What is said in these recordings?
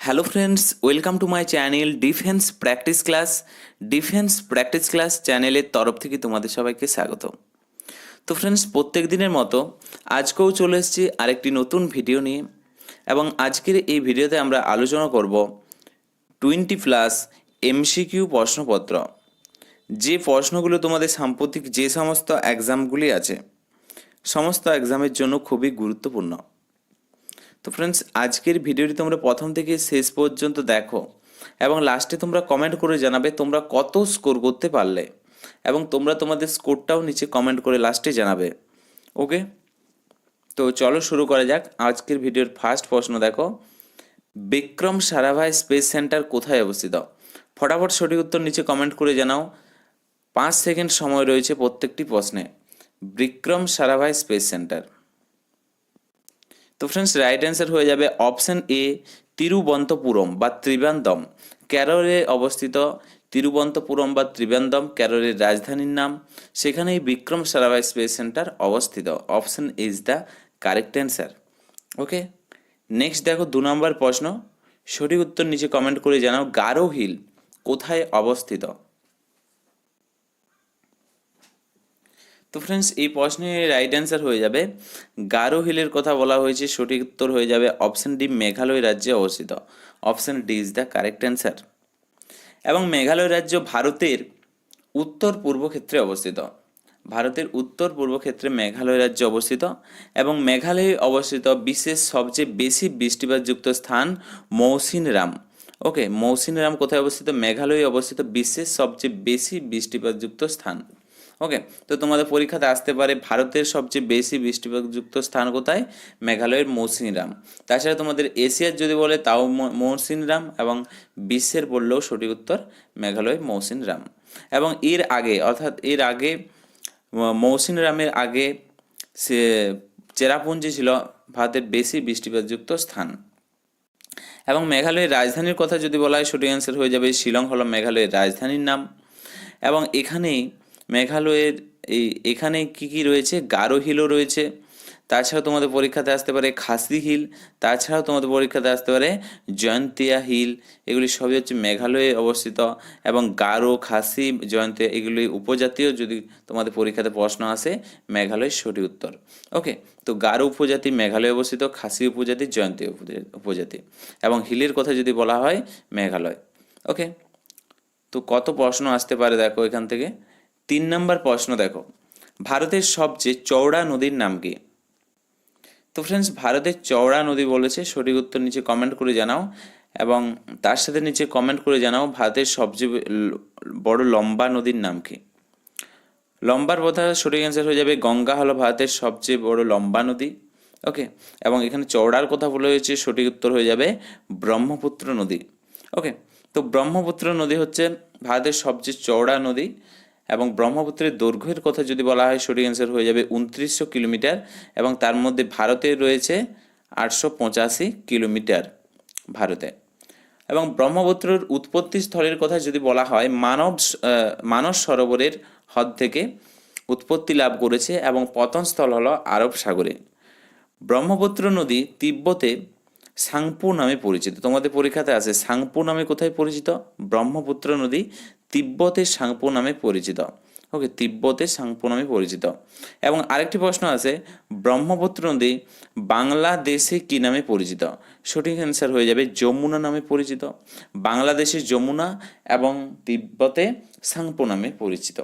Hello friends welcome to my channel defence practice class defence practice class চ্যানেলের তরফ থেকে তোমাদের সবাইকে স্বাগত তো ফ্রেন্ডস প্রত্যেক দিনের মতো আজকেও চলে এসেছি আরেকটি নতুন ভিডিও নিয়ে এবং আজকের এই ভিডিওতে আমরা আলোচনা করব টোয়েন্টি প্লাস এমসিকিউ প্রশ্নপত্র। যে প্রশ্নগুলো তোমাদের সাম্প্রতিক যে সমস্ত এক্সামগুলি আছে, সমস্ত এক্সামের জন্য খুবই গুরুত্বপূর্ণ। তো ফ্রেন্ডস আজকের ভিডিওটি তোমরা প্রথম থেকে শেষ পর্যন্ত দেখো এবং লাস্টে তোমরা কমেন্ট করে জানাবে তোমরা কত স্কোর করতে পারলে এবং তোমরা তোমাদের স্কোরটাও নিচে কমেন্ট করে লাস্টে জানাবে। ওকে তো চলো শুরু করা যাক। আজকের ভিডিওর ফার্স্ট প্রশ্ন দেখো। বিক্রম সারাভাই স্পেস সেন্টার কোথায় অবস্থিত? ফটাফট সঠিক উত্তর নিচে কমেন্ট করে জানাও। পাঁচ সেকেন্ড সময় রয়েছে প্রত্যেকটি প্রশ্নে। বিক্রম সারাভাই স্পেস সেন্টার তো ফ্রেন্ডস রাইট অ্যান্সার হয়ে যাবে অপশন এ তিরুবন্তপুরম বা ত্রিবান্দম। কেরলে অবস্থিত তিরুবন্তপুরম বা ত্রিবান্দম কেরলের রাজধানীর নাম। সেখানেই বিক্রম সারাভাই স্পেস সেন্টার অবস্থিত। Option is the correct answer okay next দেখো দু নম্বর প্রশ্ন। সঠিক উত্তর নিচে কমেন্ট করে জানাও। গারো হিল কোথায় অবস্থিত? তো ফ্রেন্ডস এই প্রশ্নের রাইট অ্যান্সার হয়ে যাবে। গারো হিলের কথা বলা হয়েছে, সঠিক উত্তর হয়ে যাবে অপশন ডি মেঘালয় রাজ্যে অবস্থিত। Option D is the correct answer এবং মেঘালয় রাজ্য ভারতের উত্তর পূর্ব ক্ষেত্রে অবস্থিত। ভারতের উত্তর পূর্ব ক্ষেত্রে মেঘালয় রাজ্য অবস্থিত এবং মেঘালয়ে অবস্থিত বিশেষ সবচেয়ে বেশি বৃষ্টিপাতযুক্ত স্থান মৌসিনরাম। ওকে মৌসিনরাম কোথায় অবস্থিত? মেঘালয়ে অবস্থিত বিশ্বের সবচেয়ে বেশি বৃষ্টিপাতযুক্ত স্থান। ওকে তো তোমাদের পরীক্ষাতে আসতে পারে ভারতের সবচেয়ে বেশি বৃষ্টিপাতযুক্ত স্থান কোথায়? মেঘালয়ের মৌসিনরাম। তাছাড়া তোমাদের এশিয়ার যদি বলে, তাও মৌসিনরাম এবং বিশ্বের বললেও সঠিক উত্তর মেঘালয় মৌসিনরাম। এবং এর আগে, অর্থাৎ এর আগে মৌসিনরামের আগে সে, চেরাপুঞ্জি ছিল ভারতের বেশি বৃষ্টিপাতযুক্ত স্থান। এবং মেঘালয়ের রাজধানীর কথা যদি বলা হয়, সঠিক অ্যান্সার হয়ে যাবে, শিলং হলো মেঘালয়ের রাজধানীর নাম। এবং এখানেই মেঘালয়ের এই, এখানে কি কি রয়েছে? গারো হিলও রয়েছে। তাছাড়াও তোমাদের পরীক্ষাতে আসতে পারে খাসি হিল। তাছাড়াও তোমাদের পরীক্ষাতে আসতে পারে জয়ন্তিয়া হিল। এগুলি সবই হচ্ছে মেঘালয়ে অবস্থিত। এবং গারো, খাসি, জয়ন্তিয়া এগুলি উপজাতীয় যদি তোমাদের পরীক্ষাতে প্রশ্ন আসে, মেঘালয়ের সঠিক উত্তর। ওকে, তো গারো উপজাতি, মেঘালয়ে অবস্থিত, খাসি উপজাতি জয়ন্তী উপজা- উপজাতি। এবং হিলের কথা যদি বলা হয়, মেঘালয়। ওকে, তো কত প্রশ্ন আসতে পারে দেখো এখান থেকে? তিন নম্বর প্রশ্ন দেখো। ভারতের সবচেয়ে চওড়া নদীর নাম কি? তো ফ্রেন্ডস ভারতের চওড়া নদী বলেছে, সঠিক উত্তর নিচে কমেন্ট করে জানাও এবং তার সাথে নিচে কমেন্ট করে জানাও ভারতের সবচেয়ে বড় লম্বা নদীর নাম কি। লম্বার কথা সঠিক অ্যান্সার হয়ে যাবে, গঙ্গা হলো ভারতের সবচেয়ে বড় লম্বা নদী ওকে এবং এখানে চওড়ার কথা বলা হয়েছে, সঠিক উত্তর হয়ে যাবে ব্রহ্মপুত্র নদী ওকে তো ব্রহ্মপুত্র নদী হচ্ছে ভারতের সবচেয়ে চওড়া নদী এবং ব্রহ্মপুত্রের দৈর্ঘ্যের কথা যদি বলা হয়, সঠিক অ্যান্সার হয়ে যাবে উনত্রিশশো কিলোমিটার এবং তার মধ্যে ভারতে রয়েছে আটশো পঁচাশি কিলোমিটার ভারতে। এবং ব্রহ্মপুত্রের উৎপত্তি স্থলের কথা যদি বলা হয়, মানব মানস সরোবরের হ্রদ থেকে উৎপত্তি লাভ করেছে এবং পতনস্থল হলো আরব সাগরে। ব্রহ্মপুত্র নদী তিব্বতে সাংপু নামে পরিচিত। তোমাদের পরীক্ষাতে আছে, সাংপু নামে কোথায় পরিচিত? ব্রহ্মপুত্র নদী তিব্বতের সাংপো নামে পরিচিত। ওকে তিব্বতের সাংপো নামে পরিচিত। এবং আরেকটি প্রশ্ন আছে, ব্রহ্মপুত্র নদী বাংলাদেশে কি নামে পরিচিত? সঠিক অ্যান্সার হয়ে যাবে যমুনা নামে পরিচিত, বাংলাদেশে যমুনা এবং তিব্বতে সাংপো নামে পরিচিত।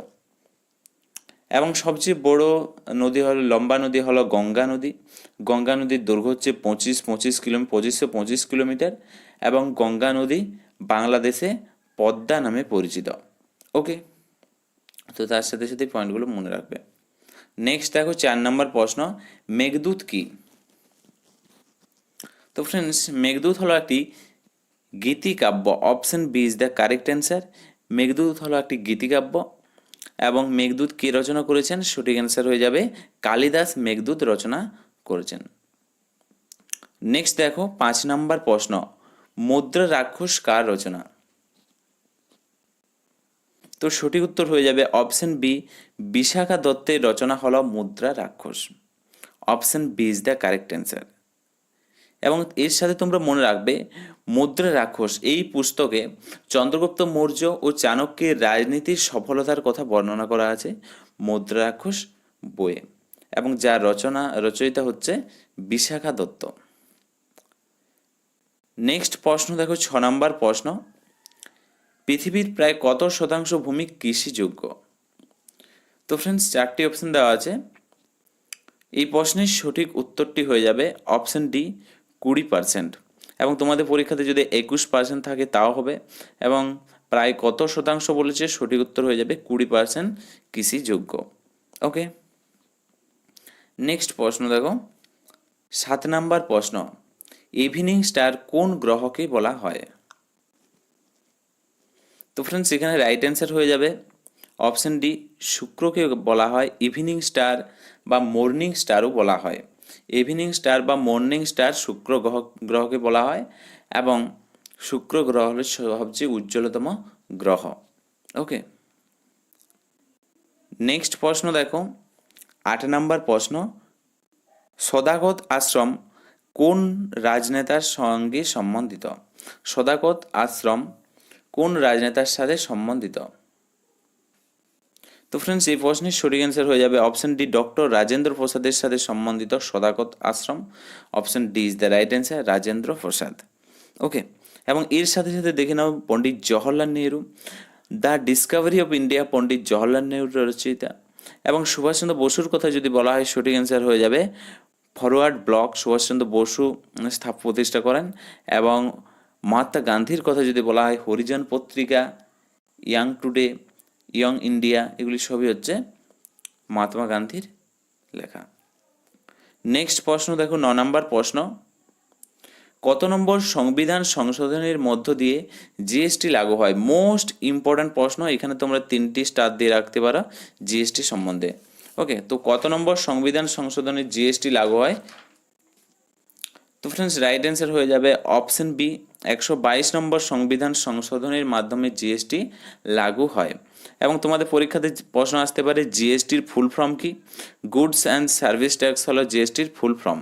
এবং সবচেয়ে বড় নদী হলো, লম্বা নদী হলো গঙ্গা নদী। গঙ্গা নদীর দৈর্ঘ্য হচ্ছে পঁচিশ পঁচিশ কিলোমিটার পঁচিশশো পঁচিশ কিলোমিটার। এবং গঙ্গা নদী বাংলাদেশে পদ্মা নামে পরিচিত। ওকে? তো তার সাথে সাথে পয়েন্টগুলো মনে রাখবে। নেক্সট দেখো চার নম্বর প্রশ্ন, মেঘদূত কি? তো ফ্রেন্ডস মেঘদূত হলো একটি গীতিকাব্য। Option B is the correct answer Meghdoot হলো একটি গীতিকাব্য এবং মেঘদূত কে রচনা করেছেন? সঠিক অ্যান্সার হয়ে যাবে কালিদাস মেঘদূত রচনা করেছেন। নেক্সট দেখো পাঁচ নাম্বার প্রশ্ন, মুদ্রা রাক্ষস কার রচনা? তো সঠিক উত্তর হয়ে যাবে অপশন বি বিশাখা দত্তের রচনা হলো Mudra Rakshasa. Option B is the correct answer এবং এর সাথে তোমরা মনে রাখবে, মুদ্রা রাক্ষস এই পুস্তকে চন্দ্রগুপ্ত মৌর্য ও চাণক্যের রাজনীতির সফলতার কথা বর্ণনা করা আছে মুদ্রা রাক্ষস বইয়ে। এবং যার রচনা, রচয়িতা হচ্ছে বিশাখা দত্ত। নেক্সট প্রশ্ন দেখো, ছ নম্বর প্রশ্ন। পৃথিবীর প্রায় কত শতাংশ ভূমি কৃষিযোগ্য? তো ফ্রেন্ডস চারটি অপশন দেওয়া আছে। এই প্রশ্নের সঠিক উত্তরটি হয়ে যাবে অপশন ডি কুড়ি পার্সেন্ট এবং তোমাদের পরীক্ষাতে যদি একুশ পার্সেন্ট থাকে, তাও হবে। এবং প্রায় কত শতাংশ বলেছে, সঠিক উত্তর হয়ে যাবে কুড়ি পার্সেন্ট কৃষিযোগ্য। ওকে নেক্সট প্রশ্ন দেখো। সাত নাম্বার প্রশ্ন। ইভিনিং স্টার কোন গ্রহকে বলা হয়? তো ফ্রেন্ডস এখানে রাইট অ্যান্সার হয়ে যাবে। অপশন ডি শুক্রকে বলা হয় ইভিনিং স্টার বা মর্নিং স্টারও বলা হয়। ইভিনিং স্টার বা মর্নিং স্টার শুক্র গ্রহ গ্রহকে বলা হয় এবং শুক্র গ্রহ হলো সবচেয়ে উজ্জ্বলতম গ্রহ। ওকে নেক্সট প্রশ্ন দেখো। আট নাম্বার প্রশ্ন। সদাগত আশ্রম কোন রাজনেতার সঙ্গে সম্বন্ধিত? সদাগত আশ্রম কোন রাজনেতার সাথে সম্বন্ধিত? তো ফ্রেন্ডস এই প্রশ্নের সঠিক অ্যান্সার হয়ে যাবে অপশন ডি ডক্টর রাজেন্দ্র প্রসাদের সাথে সম্বন্ধিত Sadaqat Ashram. Option D is the right answer Rajendra Prasad. Okay এবং এর সাথে সাথে দেখে নাও Pandit Jawaharlal Nehru. The discovery of India Pandit Jawaharlal নেহরুর রচয়িতা। এবং সুভাষচন্দ্র বসুর কথা যদি বলা হয়, সঠিক অ্যান্সার হয়ে যাবে ফরওয়ার্ড ব্লক সুভাষচন্দ্র বসু স্থাপ, প্রতিষ্ঠা করেন। এবং মহাত্মা গান্ধীর কথা যদি বলা হয়, হরিজন পত্রিকা, ইয়াং টুডে, ইয়ং ইন্ডিয়া, এগুলি সবই হচ্ছে মহাত্মা গান্ধীর লেখা। নেক্সট প্রশ্ন, দেখো ন নম্বর প্রশ্ন। কত নম্বর সংবিধান সংশোধনের মধ্য দিয়ে জিএসটি লাগু হয়? মোস্ট ইম্পর্ট্যান্ট প্রশ্ন, এখানে তোমরা তিনটি স্টার দিয়ে রাখতে পারো জিএসটি সম্বন্ধে। ওকে, তো কত নম্বর সংবিধান সংশোধনের জিএসটি লাগু হয়? তো ফ্রেন্ডস রাইট অ্যান্সার হয়ে যাবে অপশন বি একশো বাইশ নম্বর সংবিধান সংশোধনের মাধ্যমে জিএসটি লাগু হয়। এবং তোমাদের পরীক্ষাতে প্রশ্ন আসতে পারে জিএসটির ফুল ফর্ম কি? গুডস অ্যান্ড সার্ভিস ট্যাক্স হলো জিএসটির ফুল ফর্ম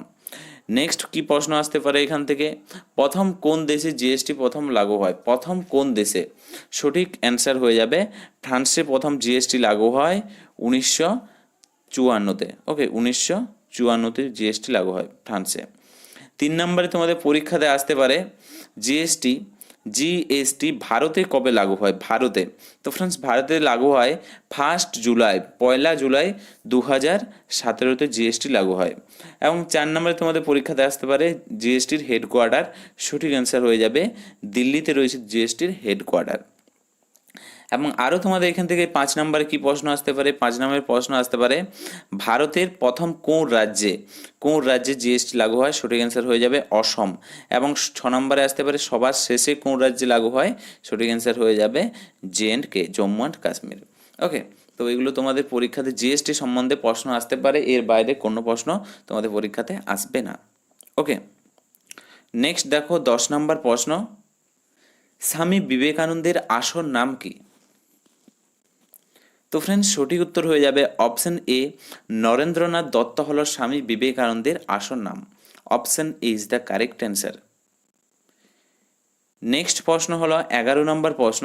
নেক্সট কি প্রশ্ন আসতে পারে এখান থেকে? প্রথম কোন দেশে জিএসটি প্রথম লাগু হয়? প্রথম কোন দেশে? সঠিক অ্যান্সার হয়ে যাবে, ফ্রান্সে প্রথম জিএসটি লাগু হয় উনিশশো চুয়ান্নতে। ওকে উনিশশো চুয়ান্নতে জিএসটি লাগু হয় ফ্রান্সে। তিন নম্বরে তোমাদের পরীক্ষাতে আসতে পারে জিএসটি জিএসটি ভারতে কবে লাগু হয়? ভারতে। তো ফ্রেন্ডস ভারতে লাগু হয় ফার্স্ট জুলাই পয়লা জুলাই দু হাজার সতেরোতে জিএসটি লাগু হয়। এবং চার নম্বরে তোমাদের পরীক্ষাতে আসতে পারে জিএসটির হেডকোয়ার্টার সঠিক অ্যান্সার হয়ে যাবে, দিল্লিতে রয়েছে জিএসটির হেডকোয়ার্টার এবং আরও তোমাদের এখান থেকে পাঁচ নম্বরে কি প্রশ্ন আসতে পারে? পাঁচ নম্বরের প্রশ্ন আসতে পারে, ভারতের প্রথম কোন রাজ্যে কোন রাজ্যে জিএসটি লাগু হয়? সঠিক অ্যান্সার হয়ে যাবে অসম। এবং ছ নম্বরে আসতে পারে, সবার শেষে কোন রাজ্যে লাগু হয়? সঠিক অ্যান্সার হয়ে যাবে J and K Jammu and Kashmir. Okay তো এগুলো তোমাদের পরীক্ষাতে জিএসটি সম্বন্ধে প্রশ্ন আসতে পারে, এর বাইরে কোনো প্রশ্ন তোমাদের পরীক্ষাতে আসবে না। ওকে নেক্সট দেখো দশ নম্বর প্রশ্ন। স্বামী বিবেকানন্দের আসল নাম কি? তো ফ্রেন্ডস সঠিক উত্তর হয়ে যাবে অপশন এ নরেন্দ্রনাথ দত্ত হল স্বামী বিবেকানন্দের আসল নাম। Option A is the correct answer next প্রশ্ন হলো, এগারো নম্বর প্রশ্ন,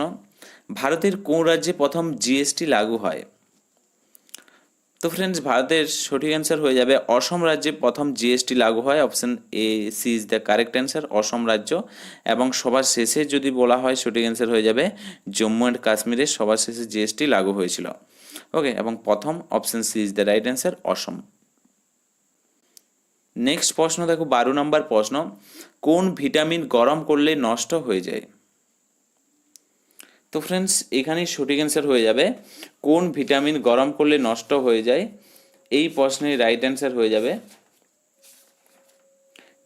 ভারতের কোন রাজ্যে প্রথম জিএসটি লাগু হয়? তো ফ্রেন্ডস ভারতের সঠিক অ্যান্সার হয়ে যাবে অসম রাজ্যে প্রথম জিএসটি লাগু হয় option A C is the correct answer Assam রাজ্য। এবং সবার শেষে যদি বলা হয় সঠিক অ্যান্সার হয়ে যাবে জম্মু অ্যান্ড কাশ্মীরে সবার শেষে জিএসটি লাগু হয়েছিল। ওকে এবং প্রথম option C is the right answer Assam. Next প্রশ্ন দেখো, বারো নম্বর প্রশ্ন। কোন ভিটামিন গরম করলে নষ্ট হয়ে যায়? তো ফ্রেন্ডস এখানেই সঠিক অ্যান্সার হয়ে যাবে। কোন ভিটামিন গরম করলে নষ্ট হয়ে যায়? এই প্রশ্নের রাইট অ্যান্সার হয়ে যাবে।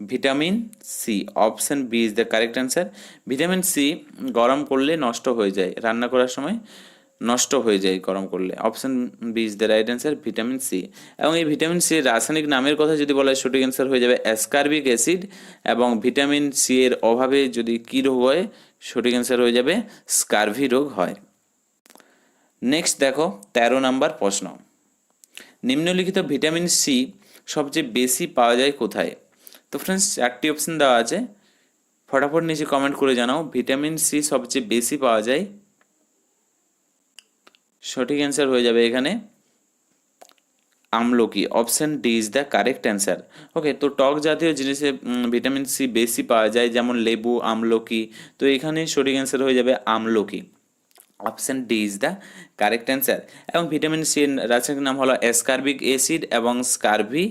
Vitamin C option B is the correct answer vitamin C গরম করলে নষ্ট হয়ে যায়। রান্না করার সময় নষ্ট হয়ে যায় গরম করলে। Option B is the right answer vitamin C এবং এই ভিটামিন সি রাসায়নিক নামের কথা যদি বলা হয়, সঠিক অ্যান্সার হয়ে যাবে অ্যাসকার্বিক অ্যাসিড এবং ভিটামিন সি এর অভাবে যদি কী রোগ হয়, সঠিক অ্যান্সার হয়ে যাবে স্কারভি রোগ হয়। নেক্সট দেখো, তেরো নাম্বার প্রশ্ন। নিম্নলিখিত ভিটামিন সি সবচেয়ে বেশি পাওয়া যায় কোথায়? তো ফ্রেন্ডস চারটি অপশন দেওয়া আছে। ফটাফট নিচে কমেন্ট করে জানাও ভিটামিন সি সবচেয়ে বেশি পাওয়া যায় সঠিক অ্যান্সার হয়ে যাবে এখানে। আমলকি option D is the correct answer okay তো টক জাতীয় জিনিসে ভিটামিন সি বেশি পাওয়া যায়, যেমন লেবু, আমলকি, তো এখানে সঠিক অ্যান্সার হয়ে যাবে আমলকি। Option D is the correct answer এবং ভিটামিন সি এর রাসায়নিক নাম হলো অ্যাসকার্বিক অ্যাসিড এবং স্কারভি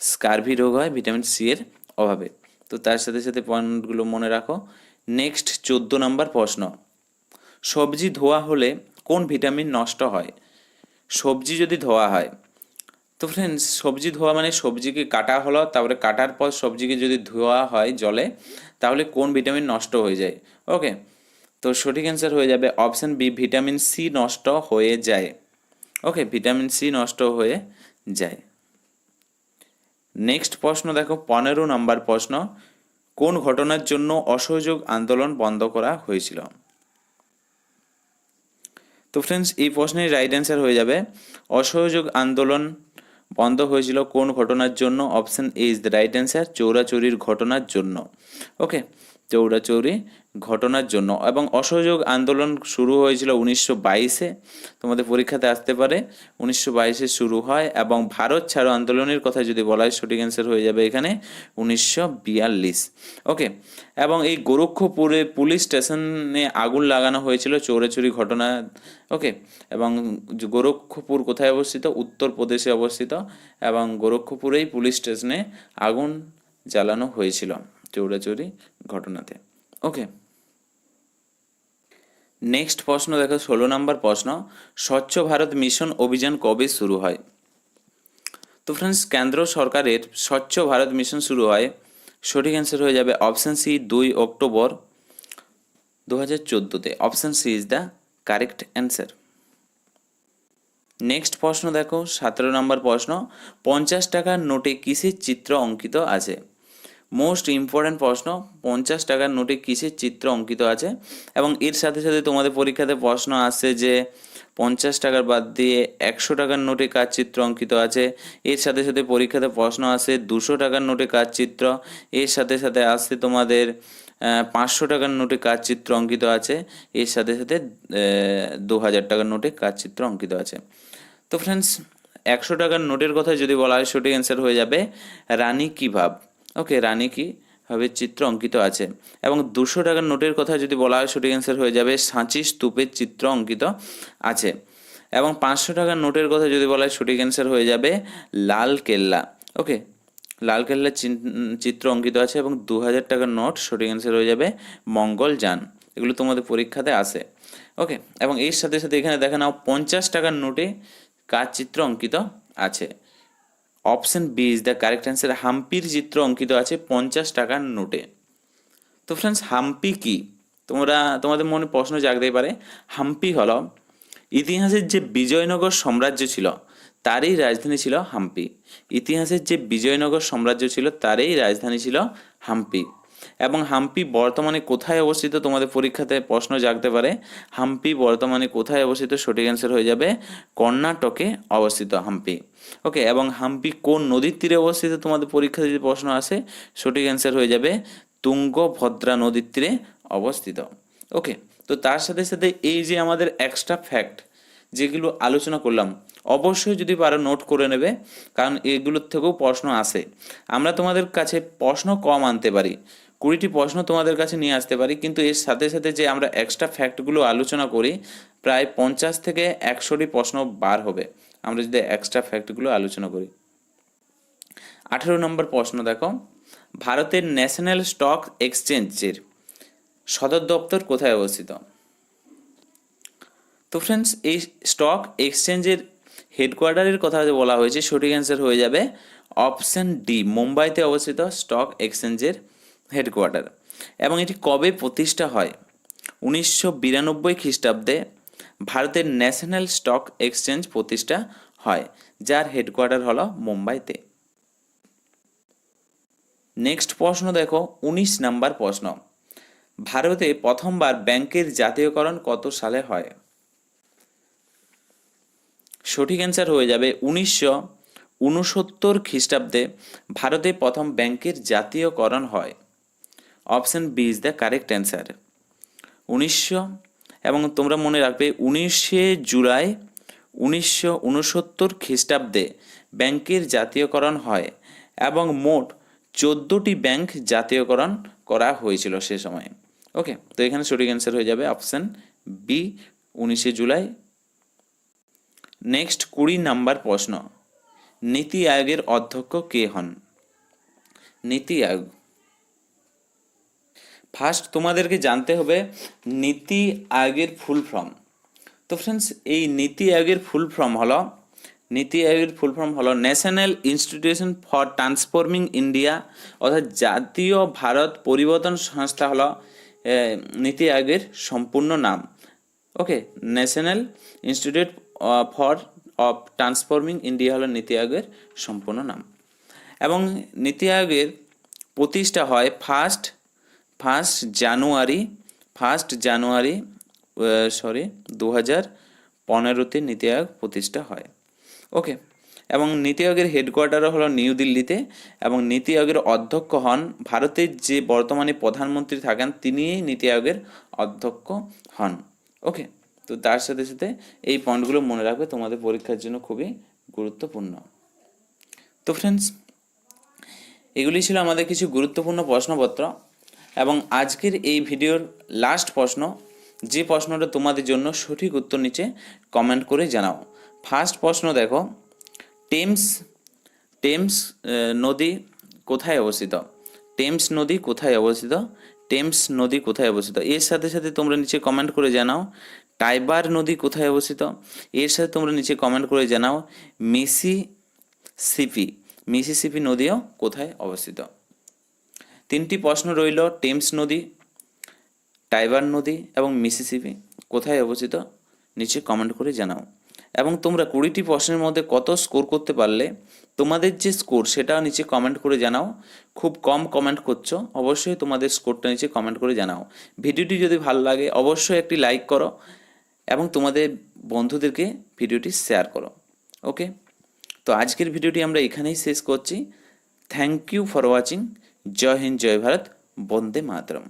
স্কারভি রোগ হয় ভিটামিন সি এর অভাবে। তো তার সাথে সাথে পয়েন্টগুলো মনে রাখো। নেক্সট চোদ্দ নম্বর প্রশ্ন। সবজি ধোয়া হলে কোন ভিটামিন নষ্ট হয়? সবজি যদি ধোয়া হয়, তো ফ্রেন্ডস সবজি ধোয়া মানে সবজিকে কাটা হলো, তারপরে কাটার পর সবজিকে যদি ধোয়া হয় জলে, তাহলে কোন ভিটামিন নষ্ট হয়ে যায়? ওকে তো সঠিক অ্যান্সার হয়ে যাবে অপশান বি ভিটামিন সি নষ্ট হয়ে যায়। ওকে ভিটামিন সি নষ্ট হয়ে যায়। নেক্সট প্রশ্ন দেখো, পনেরো নম্বর প্রশ্ন, কোন ঘটনার জন্য অসহযোগ আন্দোলন বন্ধ করা হয়েছিল? তো ফ্রেন্ডস এই প্রশ্নের রাইট অ্যান্সার হয়ে যাবে। অসহযোগ আন্দোলন বন্ধ হয়েছিল কোন ঘটনার জন্য? Option A is the right answer চৌরাচৌরির ঘটনার জন্য। ওকে চৌরাচৌরি ঘটনার জন্য এবং অসহযোগ আন্দোলন শুরু হয়েছিল উনিশশো বাইশে। তোমাদের পরীক্ষাতে আসতে পারে। উনিশশো বাইশে শুরু হয় এবং ভারত ছাড়ো আন্দোলনের কথা যদি বলা হয়, সঠিক অ্যান্সার হয়ে যাবে এখানে উনিশশো বিয়াল্লিশ। ওকে এবং এই গোরক্ষপুরে পুলিশ স্টেশনে আগুন লাগানো হয়েছিল চৌরাচুরি ঘটনা। ওকে এবং গোরক্ষপুর কোথায় অবস্থিত? উত্তরপ্রদেশে অবস্থিত এবং গোরক্ষপুরেই পুলিশ স্টেশনে আগুন জ্বালানো হয়েছিল চৌরাচুরি ঘটনাতে। ওকে নেক্সট প্রশ্ন, দেখো ষোলো নম্বর প্রশ্ন, স্বচ্ছ ভারত মিশন অভিযান কবে শুরু হয়? তো ফ্রেন্ডস কেন্দ্র সরকারের স্বচ্ছ ভারত মিশন শুরু হয়, সঠিক অ্যান্সার হয়ে যাবে অপশান সি দুই অক্টোবর দু হাজার চোদ্দোতে। Option C is the correct answer next প্রশ্ন, দেখো, সতেরো নম্বর প্রশ্ন, পঞ্চাশ টাকার নোটে কিসের চিত্র অঙ্কিত আছে? মোস্ট ইম্পর্ট্যান্ট প্রশ্ন, পঞ্চাশ টাকার নোটে কিসের চিত্র অঙ্কিত আছে? এবং এর সাথে সাথে তোমাদের পরীক্ষাতে প্রশ্ন আসছে যে, পঞ্চাশ টাকার বাদ দিয়ে একশো টাকার নোটে কার চিত্র অঙ্কিত আছে? এর সাথে সাথে পরীক্ষাতে প্রশ্ন আসে দুশো টাকার নোটে কার চিত্র? এর সাথে সাথে আসছে তোমাদের পাঁচশো টাকার নোটে কার চিত্র অঙ্কিত আছে? এর সাথে সাথে দু হাজার টাকার নোটে কার চিত্র অঙ্কিত আছে? তো ফ্রেন্ডস একশো টাকার নোটের কথা যদি বলা হয়, সঠিক অ্যান্সার হয়ে যাবে, রানী কি ভাব? ওকে, রানী কি? ভাবে চিত্র অঙ্কিত আছে। এবং দুশো টাকার নোটের কথা যদি বলা হয় সঠিক অ্যান্সার হয়ে যাবে, সাঁচি স্তূপের চিত্র অঙ্কিত আছে। এবং পাঁচশো টাকার নোটের কথা যদি বলা হয় সঠিক অ্যান্সার হয়ে যাবে, লাল কেল্লা। ওকে, লাল কেল্লার চিত্র অঙ্কিত আছে এবং দু হাজার টাকার নোট সঠিক অ্যান্সার হয়ে যাবে মঙ্গলযান এগুলো তোমাদের পরীক্ষাতে আসে ওকে, এবং এর সাথে সাথে এখানে দেখে নাও, পঞ্চাশ টাকার নোটে কার চিত্র অঙ্কিত আছে? Option B is the correct answer হাম্পির চিত্র অঙ্কিত আছে পঞ্চাশ টাকার নোটে। তো ফ্রেন্ডস হাম্পি কি? তোমরা, তোমাদের মনে প্রশ্ন জাগতেই পারে। হাম্পি হল ইতিহাসের যে বিজয়নগর সাম্রাজ্য ছিল, তারই রাজধানী ছিল হাম্পি ইতিহাসের যে বিজয়নগর সাম্রাজ্য ছিল, তারই রাজধানী ছিল হাম্পি এবং হাম্পি বর্তমানে কোথায় অবস্থিত তোমাদের পরীক্ষাতে প্রশ্ন জাগতে পারে। হাম্পি বর্তমানে কোথায় অবস্থিত সঠিক অ্যান্সার হয়ে যাবে কর্ণাটকে অবস্থিত হাম্পি। ওকে এবং হাম্পি কোন নদীর তীরে অবস্থিত তোমাদের পরীক্ষাতে যদি প্রশ্ন আসে, সঠিক অ্যান্সার হয়ে যাবে তুঙ্গভদ্রা নদীর তীরে অবস্থিত। ওকে তো তার সাথে সাথে এই যে আমাদের এক্সট্রা ফ্যাক্ট যেগুলো আলোচনা করলাম, অবশ্যই যদি পারো নোট করে নেবে, কারণ এগুলোর থেকেও প্রশ্ন আসে। আমরা তোমাদের কাছে প্রশ্ন কম আনতে পারি। কুড়িটি প্রশ্ন তোমাদের কাছে নিয়ে আসতে পারি, কিন্তু এর সাথে সাথে যে আমরা এক্সট্রা ফ্যাক্টগুলো আলোচনা করি, প্রায় পঞ্চাশ থেকে একশোটি প্রশ্ন বার হবে। আমরা যদি এক্সট্রা ফ্যাক্টগুলো আলোচনা করি। আঠেরো নম্বর প্রশ্ন দেখো। ভারতের ন্যাশনাল স্টক এক্সচেঞ্জের সদর দপ্তর কোথায় অবস্থিত? তো ফ্রেন্ডস এই স্টক এক্সচেঞ্জের হেডকোয়ার্টারের কথা বলা হয়েছে, সঠিক অ্যান্সার হয়ে যাবে অপশন ডি মুম্বাইতে অবস্থিত স্টক এক্সচেঞ্জের হেডকোয়ার্টার। এবং এটি কবে প্রতিষ্ঠা হয়? উনিশশো বিরানব্বই খ্রিস্টাব্দে ভারতের ন্যাশনাল স্টক এক্সচেঞ্জ প্রতিষ্ঠা হয়, যার হেডকোয়ার্টার হলো মুম্বাইতে। নেক্সট প্রশ্ন দেখো, উনিশ নাম্বার প্রশ্ন। ভারতে প্রথমবার ব্যাংকের জাতীয়করণ কত সালে হয়? সঠিক অ্যান্সার হয়ে যাবে উনিশশো উনসত্তর খ্রিস্টাব্দে ভারতে প্রথম ব্যাংকের জাতীয়করণ হয়। Option B is the correct answer. উনিশশো, এবং তোমরা মনে রাখবে উনিশে জুলাই উনিশশো উনসত্তর খ্রিস্টাব্দে ব্যাংকের জাতীয়করণ হয় এবং মোট চোদ্দোটি ব্যাংক জাতীয়করণ করা হয়েছিল সে সময়। ওকে, তো এখানে সঠিক অ্যান্সার হয়ে যাবে অপশন বি, উনিশে জুলাই। নেক্সট, কুড়ি নাম্বার প্রশ্ন। নীতি আয়োগের অধ্যক্ষ কে হন? নীতি আয়োগ। ফার্স্ট তোমাদেরকে জানতে হবে নীতি আয়োগের ফুল ফর্ম তো ফ্রেন্ডস এই নীতি আয়োগের ফুল ফর্ম হলো, নীতি আয়োগের ফুল ফর্ম হলো national institution for transforming India অর্থাৎ জাতীয় ভারত পরিবর্তন সংস্থা হলো নীতি আয়োগের সম্পূর্ণ নাম। Okay national institute for of transforming India হলো নীতি আয়োগের সম্পূর্ণ নাম। এবং নীতি আয়োগের প্রতিষ্ঠা হয় first first January first January sorry দু হাজার পনেরোতে নীতি আয়োগ প্রতিষ্ঠা হয়। ওকে এবং নীতি আয়োগের হেডকোয়ার্টারও হলো নিউ দিল্লিতে এবং নীতি আয়োগের অধ্যক্ষ হন ভারতের যে বর্তমানে প্রধানমন্ত্রী থাকেন, তিনিই নীতি আয়োগের অধ্যক্ষ হন। ওকে তো তার সাথে সাথে এই পয়েন্টগুলো মনে রাখবে, তোমাদের পরীক্ষার জন্য খুবই গুরুত্বপূর্ণ। তো ফ্রেন্ডস এগুলি ছিল আমাদের কিছু গুরুত্বপূর্ণ প্রশ্নপত্র। এবং আজকের এই ভিডিওর লাস্ট প্রশ্ন, যে প্রশ্নটা তোমাদের জন্য সঠিক উত্তর নিচে কমেন্ট করে জানাও। ফার্স্ট প্রশ্ন দেখো টেমস টেমস নদী কোথায় অবস্থিত? টেমস নদী কোথায় অবস্থিত? টেমস নদী কোথায় অবস্থিত? এর সাথে সাথে তোমরা নিচে কমেন্ট করে জানাও টাইবার নদী কোথায় অবস্থিত? এর সাথে তোমরা নিচে কমেন্ট করে জানাও মিসি সিপি মিসিসিপি নদীও কোথায় অবস্থিত? তিনটি প্রশ্ন রইল, টেমস নদী, টাইবার নদী এবং মিসিসিপি। কোথায় অবস্থিত? নিচে কমেন্ট করে জানাও। এবং তোমরা কুড়িটি প্রশ্নের মধ্যে কত স্কোর করতে পারলে, তোমাদের যে স্কোর সেটা নিচে কমেন্ট করে জানাও। খুব কম কমেন্ট করছ, অবশ্যই তোমাদের স্কোরটা নিচে কমেন্ট করে জানাও। ভিডিওটি যদি ভালো লাগে, অবশ্যই একটি লাইক করো এবং তোমাদের বন্ধুদেরকে ভিডিওটি শেয়ার করো। ওকে তো আজকের ভিডিওটি আমরা এখানেই শেষ করছি। Thank you for watching Joy Hind Joy Bharat Vande Mataram.